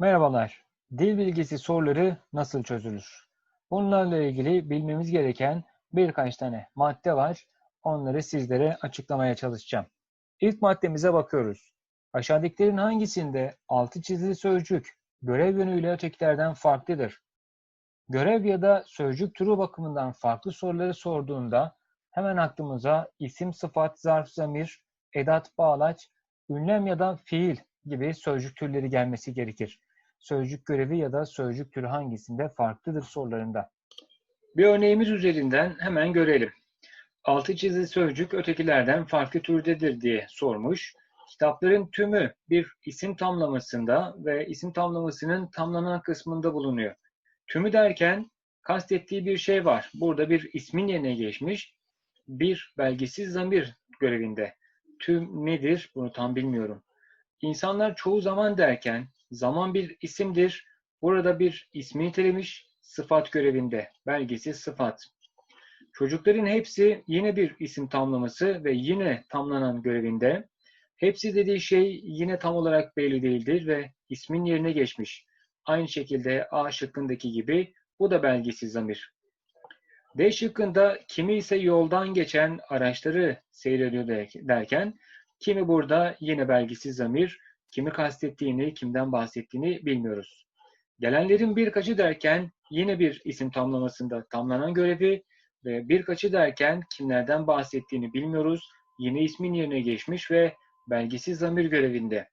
Merhabalar. Dil bilgisi soruları nasıl çözülür? Bunlarla ilgili bilmemiz gereken birkaç tane madde var. Onları sizlere açıklamaya çalışacağım. İlk maddemize bakıyoruz. Aşağıdakilerin hangisinde altı çizili sözcük görev yönüyle ötekilerden farklıdır? Görev ya da sözcük türü bakımından farklı soruları sorduğunda hemen aklımıza isim, sıfat, zarf, zamir, edat, bağlaç, ünlem ya da fiil gibi sözcük türleri gelmesi gerekir. Sözcük görevi ya da sözcük türü hangisinde farklıdır sorularında. Bir örneğimiz üzerinden hemen görelim. Altı çizili sözcük ötekilerden farklı türdedir diye sormuş. Kitapların tümü bir isim tamlamasında ve isim tamlamasının tamlanan kısmında bulunuyor. Tümü derken kastettiği bir şey var. Burada bir ismin yerine geçmiş bir belgesiz zamir görevinde. Tüm nedir bunu tam bilmiyorum. İnsanlar çoğu zaman derken zaman bir isimdir. Burada bir ismi nitelemiş sıfat görevinde. Belgesiz sıfat. Çocukların hepsi yine bir isim tamlaması ve yine tamlanan görevinde. Hepsi dediği şey yine tam olarak belli değildir ve ismin yerine geçmiş. Aynı şekilde A şıkkındaki gibi bu da belgesiz zamir. D şıkkında kimi ise yoldan geçen araçları seyrediyor derken kimi burada yine belgisiz zamir, kimi kastettiğini, kimden bahsettiğini bilmiyoruz. Gelenlerin birkaçı derken yine bir isim tamlamasında tamlanan görevi ve birkaçı derken kimlerden bahsettiğini bilmiyoruz. Yine ismin yerine geçmiş ve belgisiz zamir görevinde.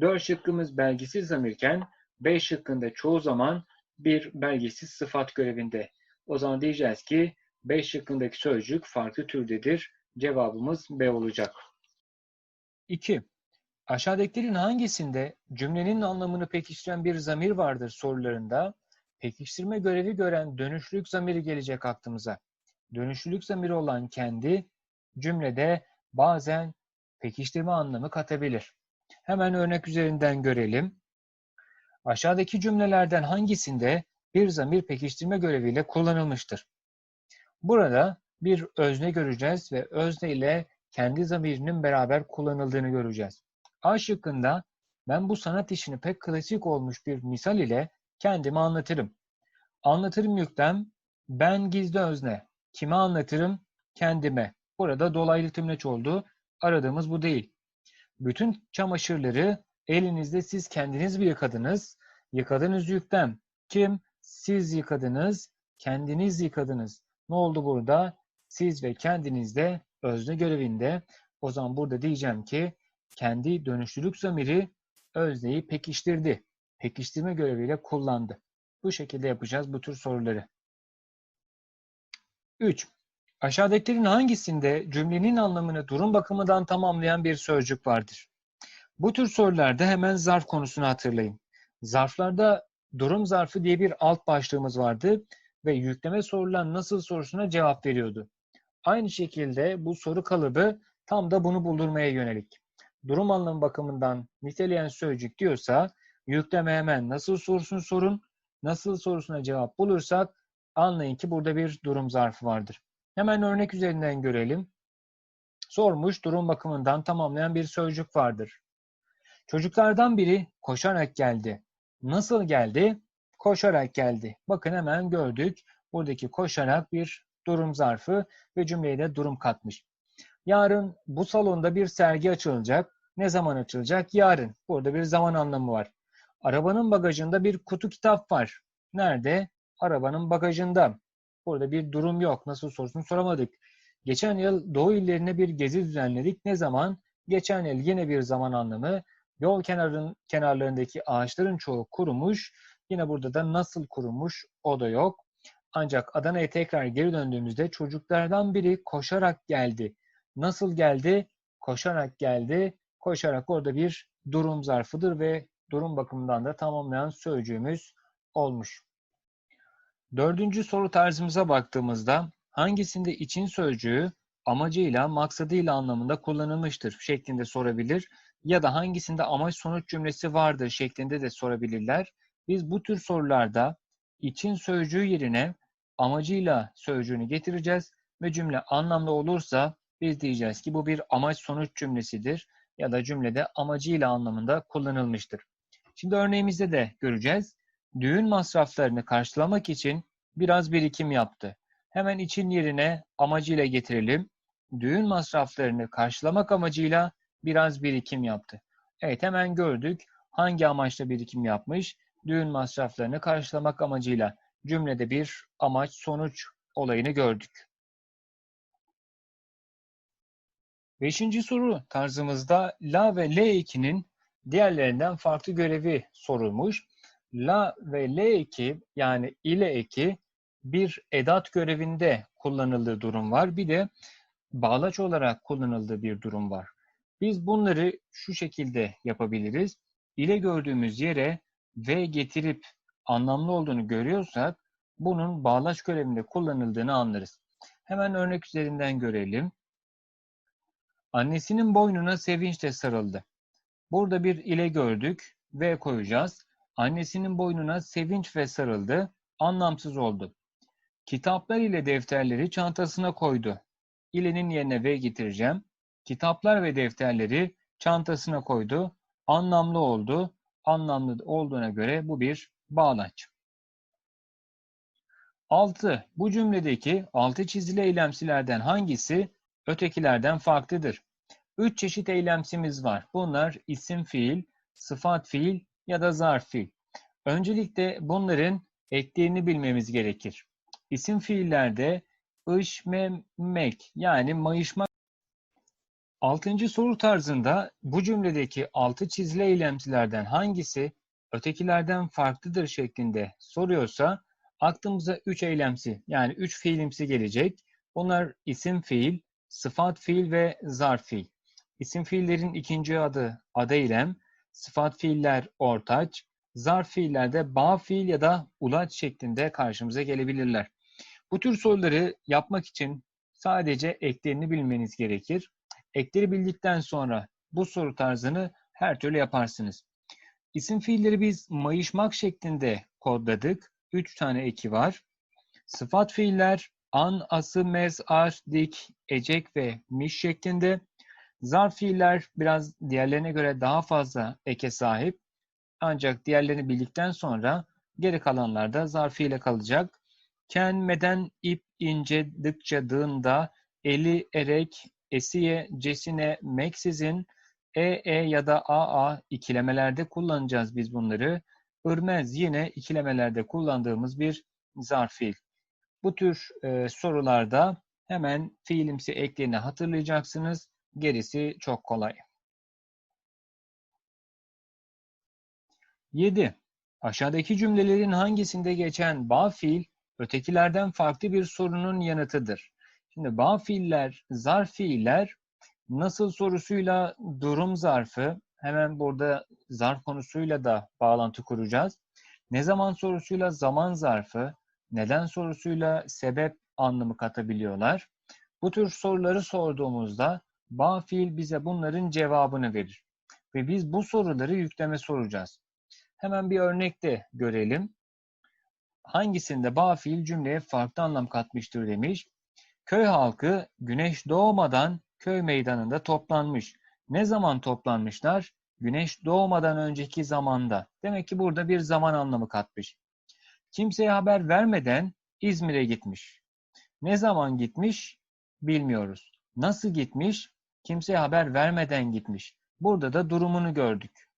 Dört şıkkımız belgisiz zamirken beş şıkkında çoğu zaman bir belgesiz sıfat görevinde. O zaman diyeceğiz ki 5 şıkkındaki sözcük farklı türdedir. Cevabımız B olacak. 2. Aşağıdakilerin hangisinde cümlenin anlamını pekiştiren bir zamir vardır sorularında pekiştirme görevi gören dönüşlülük zamiri gelecek aklımıza. Dönüşlülük zamiri olan kendi cümlede bazen pekiştirme anlamı katabilir. Hemen örnek üzerinden görelim. Aşağıdaki cümlelerden hangisinde bir zamir pekiştirme göreviyle kullanılmıştır? Burada bir özne göreceğiz ve özne ile kendi zamirinin beraber kullanıldığını göreceğiz. A şıkkında ben bu sanat işini pek klasik olmuş bir misal ile kendimi anlatırım. Anlatırım yüklem, ben gizli özne. Kime anlatırım? Kendime. Burada dolaylı tümleç oldu. Aradığımız bu değil. Bütün çamaşırları elinizde siz kendiniz bir yıkadınız. Yıkadınız yüklem. Kim? Siz yıkadınız, kendiniz yıkadınız. Ne oldu burada? Siz ve kendiniz de özne görevinde. O zaman burada diyeceğim ki kendi dönüşlülük zamiri özneyi pekiştirdi. Pekiştirme göreviyle kullandı. Bu şekilde yapacağız bu tür soruları. 3. Aşağıdakilerin hangisinde cümlenin anlamını durum bakımından tamamlayan bir sözcük vardır? Bu tür sorularda hemen zarf konusunu hatırlayın. Zarflarda durum zarfı diye bir alt başlığımız vardı ve yükleme sorulan nasıl sorusuna cevap veriyordu. Aynı şekilde bu soru kalıbı tam da bunu buldurmaya yönelik. Durum anlamı bakımından niteleyen sözcük diyorsa yükleme hemen nasıl sorusunu sorun. Nasıl sorusuna cevap bulursak anlayın ki burada bir durum zarfı vardır. Hemen örnek üzerinden görelim. Sormuş durum bakımından tamamlayan bir sözcük vardır. Çocuklardan biri koşarak geldi. Nasıl geldi? Koşarak geldi. Bakın hemen gördük. Buradaki koşarak bir durum zarfı ve cümleye de durum katmış. Yarın bu salonda bir sergi açılacak. Ne zaman açılacak? Yarın. Burada bir zaman anlamı var. Arabanın bagajında bir kutu kitap var. Nerede? Arabanın bagajında. Burada bir durum yok. Nasıl sorusunu soramadık. Geçen yıl Doğu illerine bir gezi düzenledik. Ne zaman? Geçen yıl yine bir zaman anlamı. Yol kenarın, kenarlarındaki ağaçların çoğu kurumuş. Yine burada da nasıl kurumuş o da yok. Ancak Adana'ya tekrar geri döndüğümüzde çocuklardan biri koşarak geldi. Nasıl geldi? Koşarak geldi. Koşarak orada bir durum zarfıdır ve durum bakımından da tamamlayan sözcüğümüz olmuş. Dördüncü soru tarzımıza baktığımızda hangisinde için sözcüğü amacıyla, maksadıyla anlamında kullanılmıştır şeklinde sorabilir ya da hangisinde amaç sonuç cümlesi vardır şeklinde de sorabilirler. Biz bu tür sorularda için sözcüğü yerine amacıyla sözcüğünü getireceğiz ve cümle anlamlı olursa biz diyeceğiz ki bu bir amaç sonuç cümlesidir ya da cümlede amacıyla anlamında kullanılmıştır. Şimdi örneğimizde de göreceğiz. Düğün masraflarını karşılamak için biraz birikim yaptı. Hemen için yerine amacıyla getirelim. Düğün masraflarını karşılamak amacıyla biraz birikim yaptı. Evet hemen gördük. Hangi amaçla birikim yapmış? Düğün masraflarını karşılamak amacıyla cümlede bir amaç sonuç olayını gördük. Beşinci soru tarzımızda la ve L2'nin diğerlerinden farklı görevi sorulmuş. La ve L2 yani ile eki bir edat görevinde kullanıldığı durum var. Bir de bağlaç olarak kullanıldığı bir durum var. Biz bunları şu şekilde yapabiliriz. İle gördüğümüz yere ve getirip anlamlı olduğunu görüyorsak bunun bağlaç görevinde kullanıldığını anlarız. Hemen örnek üzerinden görelim. Annesinin boynuna sevinçle sarıldı. Burada bir ile gördük ve koyacağız. Annesinin boynuna sevinç ve sarıldı. Anlamsız oldu. Kitaplar ile defterleri çantasına koydu. İlenin yerine ve getireceğim. Kitaplar ve defterleri çantasına koydu. Anlamlı oldu. Anlamlı olduğuna göre bu bir bağlaç. 6. Bu cümledeki altı çizili eylemsilerden hangisi ötekilerden farklıdır? Üç çeşit eylemsimiz var. Bunlar isim fiil, sıfat fiil ya da zarf fiil. Öncelikle bunların eklerini bilmemiz gerekir. İsim fiillerde ışmemek yani mayışmak. Altıncı soru tarzında bu cümledeki altı çizili eylemsilerden hangisi ötekilerden farklıdır şeklinde soruyorsa aklımıza üç eylemsi yani üç fiilimsi gelecek. Bunlar isim fiil, sıfat fiil ve zarf fiil. İsim fiillerin ikinci adı ada eylem, sıfat fiiller ortaç, zarf fiillerde bağ fiil ya da ulaç şeklinde karşımıza gelebilirler. Bu tür soruları yapmak için sadece eklerini bilmeniz gerekir. Ekleri bildikten sonra bu soru tarzını her türlü yaparsınız. İsim fiilleri biz mayışmak şeklinde kodladık. Üç tane eki var. Sıfat fiiller an, ası, mez, ar, dik, ecek ve miş şeklinde. Zarf fiiller biraz diğerlerine göre daha fazla eke sahip. Ancak diğerlerini bildikten sonra geri kalanlarda zarf ile kalacak. Kenmeden ip ince dıkça dığında eli erek esiye cesine meksizin e e ya da a a ikilemelerde kullanacağız biz bunları. Irmez yine ikilemelerde kullandığımız bir zarf fiil. Bu tür e, sorularda hemen fiilimsi eklerini hatırlayacaksınız. Gerisi çok kolay. 7. Aşağıdaki cümlelerin hangisinde geçen bağ fiil ötekilerden farklı bir sorunun yanıtıdır? Şimdi bağ fiiller, zarf fiiller nasıl sorusuyla durum zarfı hemen burada zarf konusuyla da bağlantı kuracağız. Ne zaman sorusuyla zaman zarfı, neden sorusuyla sebep anlamı katabiliyorlar. Bu tür soruları sorduğumuzda bağ fiil bize bunların cevabını verir. Ve biz bu soruları yükleme soracağız. Hemen bir örnekte görelim. Hangisinde bağ fiil cümleye farklı anlam katmıştır demiş. Köy halkı güneş doğmadan köy meydanında toplanmış. Ne zaman toplanmışlar? Güneş doğmadan önceki zamanda. Demek ki burada bir zaman anlamı katmış. Kimseye haber vermeden İzmir'e gitmiş. Ne zaman gitmiş? Bilmiyoruz. Nasıl gitmiş? Kimseye haber vermeden gitmiş. Burada da durumunu gördük.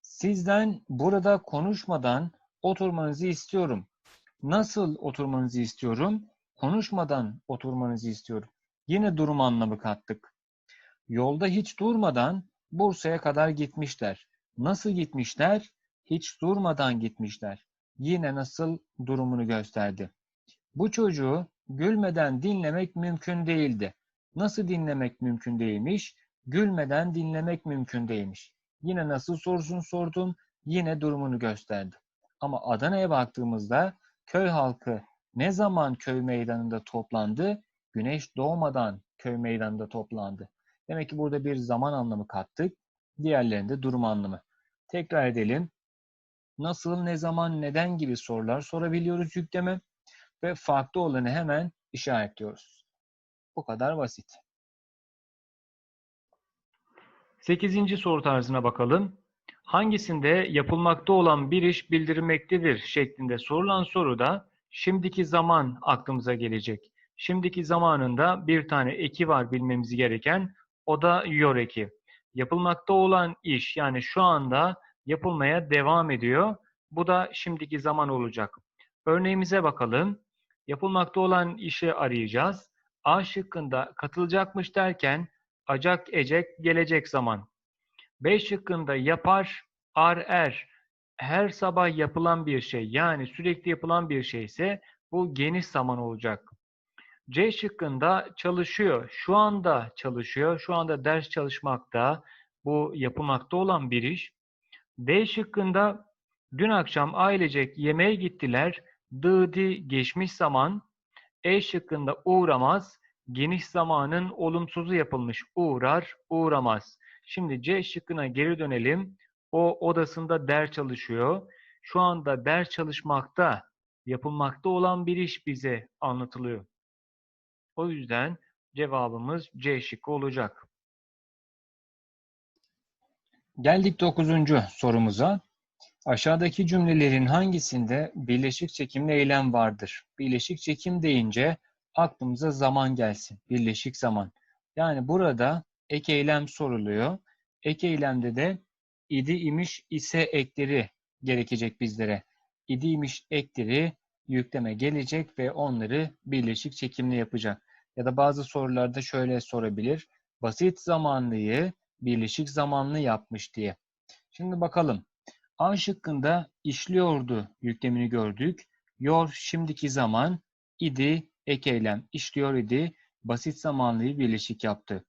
Sizden burada konuşmadan oturmanızı istiyorum. Nasıl oturmanızı istiyorum? Konuşmadan oturmanızı istiyorum. Yine durum anlamı kattık. Yolda hiç durmadan Bursa'ya kadar gitmişler. Nasıl gitmişler? Hiç durmadan gitmişler. Yine nasıl durumunu gösterdi. Bu çocuğu gülmeden dinlemek mümkün değildi. Nasıl dinlemek mümkün değilmiş? Gülmeden dinlemek mümkün değilmiş. Yine nasıl sorusunu sordum, yine durumunu gösterdi. Ama Adana'ya baktığımızda köy halkı ne zaman köy meydanında toplandı? Güneş doğmadan köy meydanında toplandı. Demek ki burada bir zaman anlamı kattık. Diğerlerinde durum anlamı. Tekrar edelim. Nasıl, ne zaman, neden gibi sorular sorabiliyoruz yükleme ve farklı olanı hemen işaretliyoruz. Bu kadar basit. Sekizinci soru tarzına bakalım. hangisinde yapılmakta olan bir iş bildirilmektedir şeklinde sorulan soruda şimdiki zaman aklımıza gelecek. Şimdiki zamanında bir tane eki var bilmemiz gereken. O da yor eki. Yapılmakta olan iş yani şu anda yapılmaya devam ediyor. Bu da şimdiki zaman olacak. Örneğimize bakalım. Yapılmakta olan işi arayacağız. A şıkkında katılacakmış derken acak ecek gelecek zaman. B şıkkında yapar, ar er. Her sabah yapılan bir şey yani sürekli yapılan bir şey ise bu geniş zaman olacak. C şıkkında çalışıyor. Şu anda çalışıyor. Şu anda ders çalışmakta. Bu yapılmakta olan bir iş. D şıkkında dün akşam ailecek yemeğe gittiler. Dıdi geçmiş zaman. E şıkkında uğramaz. Geniş zamanın olumsuzu yapılmış. Uğrar, uğramaz. Şimdi C şıkkına geri dönelim. O odasında ders çalışıyor. Şu anda ders çalışmakta, yapılmakta olan bir iş bize anlatılıyor. O yüzden cevabımız C şıkkı olacak. Geldik dokuzuncu sorumuza. Aşağıdaki cümlelerin hangisinde birleşik çekimli eylem vardır? Birleşik çekim deyince aklımıza zaman gelsin. Birleşik zaman. Yani burada ek eylem soruluyor. Ek eylemde de idi imiş ise ekleri gerekecek bizlere. İdi imiş ekleri yükleme gelecek ve onları birleşik çekimli yapacak. Ya da bazı sorularda şöyle sorabilir. Basit zamanlıyı birleşik zamanlı yapmış diye. Şimdi bakalım. A şıkkında işliyordu yüklemini gördük. Yor şimdiki zaman idi ek eylem işliyor idi basit zamanlıyı birleşik yaptı.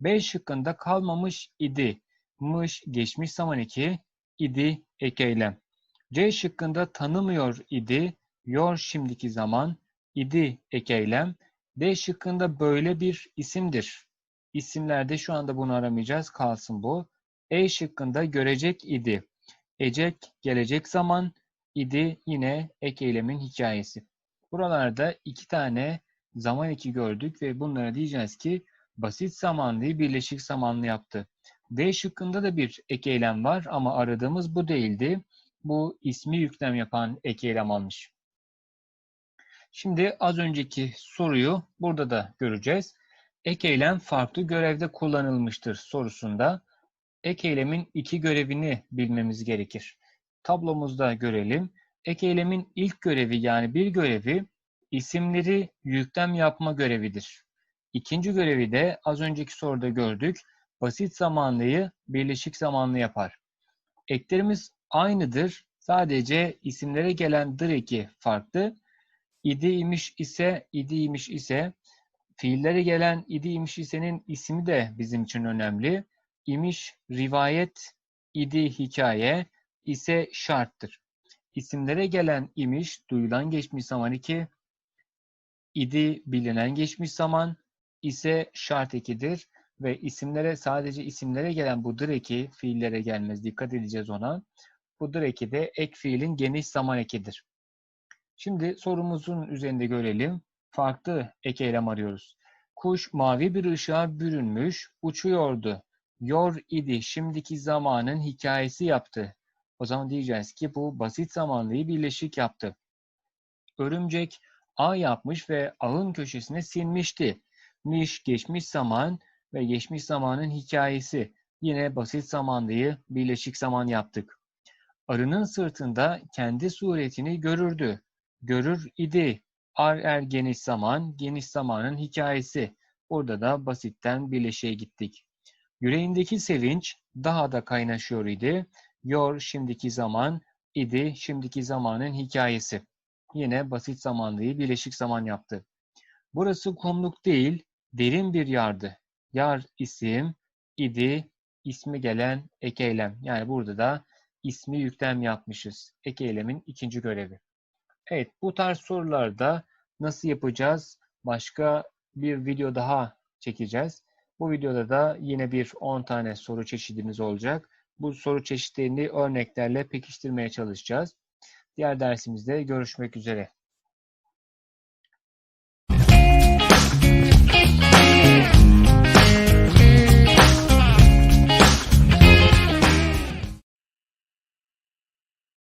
B şıkkında kalmamış idi. Mış geçmiş zaman eki idi ek eylem. C şıkkında tanımıyor idi. Yor şimdiki zaman idi ek eylem. D şıkkında böyle bir isimdir. İsimlerde şu anda bunu aramayacağız. Kalsın bu. E şıkkında görecek idi. Ecek gelecek zaman idi yine ek eylemin hikayesi. Buralarda iki tane zaman eki gördük ve bunlara diyeceğiz ki basit zamanlıyı birleşik zamanlı yaptı. D şıkkında da bir ek eylem var ama aradığımız bu değildi. Bu ismi yüklem yapan ek eylem almış. Şimdi az önceki soruyu burada da göreceğiz. Ek eylem farklı görevde kullanılmıştır sorusunda ek eylemin iki görevini bilmemiz gerekir. Tablomuzda görelim. Ek eylemin ilk görevi yani bir görevi isimleri yüklem yapma görevidir. İkinci görevi de az önceki soruda gördük. Basit zamanlıyı birleşik zamanlı yapar. Eklerimiz aynıdır. Sadece isimlere gelen dır eki farklı. İdi imiş ise, idi imiş ise fiillere gelen idi imiş ise'nin ismi de bizim için önemli. İmiş rivayet, idi hikaye ise şarttır. İsimlere gelen imiş duyulan geçmiş zaman 2, idi bilinen geçmiş zaman ise şart ekidir ve isimlere sadece isimlere gelen bu dır eki fiillere gelmez. Dikkat edeceğiz ona. Bu dır eki de ek fiilin geniş zaman ekidir. Şimdi sorumuzun üzerinde görelim. Farklı ek eylem arıyoruz. Kuş mavi bir ışığa bürünmüş, uçuyordu. Yor idi, şimdiki zamanın hikayesi yaptı. O zaman diyeceğiz ki bu basit zamanlıyı birleşik yaptı. Örümcek ağ yapmış ve ağın köşesine silmişti. Miş geçmiş zaman ve geçmiş zamanın hikayesi. Yine basit zamanlıyı birleşik zaman yaptık. Arının sırtında kendi suretini görürdü. Görür idi. Ar er geniş zaman, geniş zamanın hikayesi. Burada da basitten birleşiğe gittik. Yüreğindeki sevinç daha da kaynaşıyor idi. Yor şimdiki zaman, idi şimdiki zamanın hikayesi. Yine basit zamanlıyı birleşik zaman yaptı. Burası kumluk değil, derin bir yardı. Yar isim, idi, ismi gelen ek eylem. Yani burada da ismi yüklem yapmışız. Ek eylemin ikinci görevi. Evet bu tarz sorularda nasıl yapacağız? Başka bir video daha çekeceğiz. Bu videoda da yine bir 10 tane soru çeşidimiz olacak. Bu soru çeşitlerini örneklerle pekiştirmeye çalışacağız. Diğer dersimizde görüşmek üzere.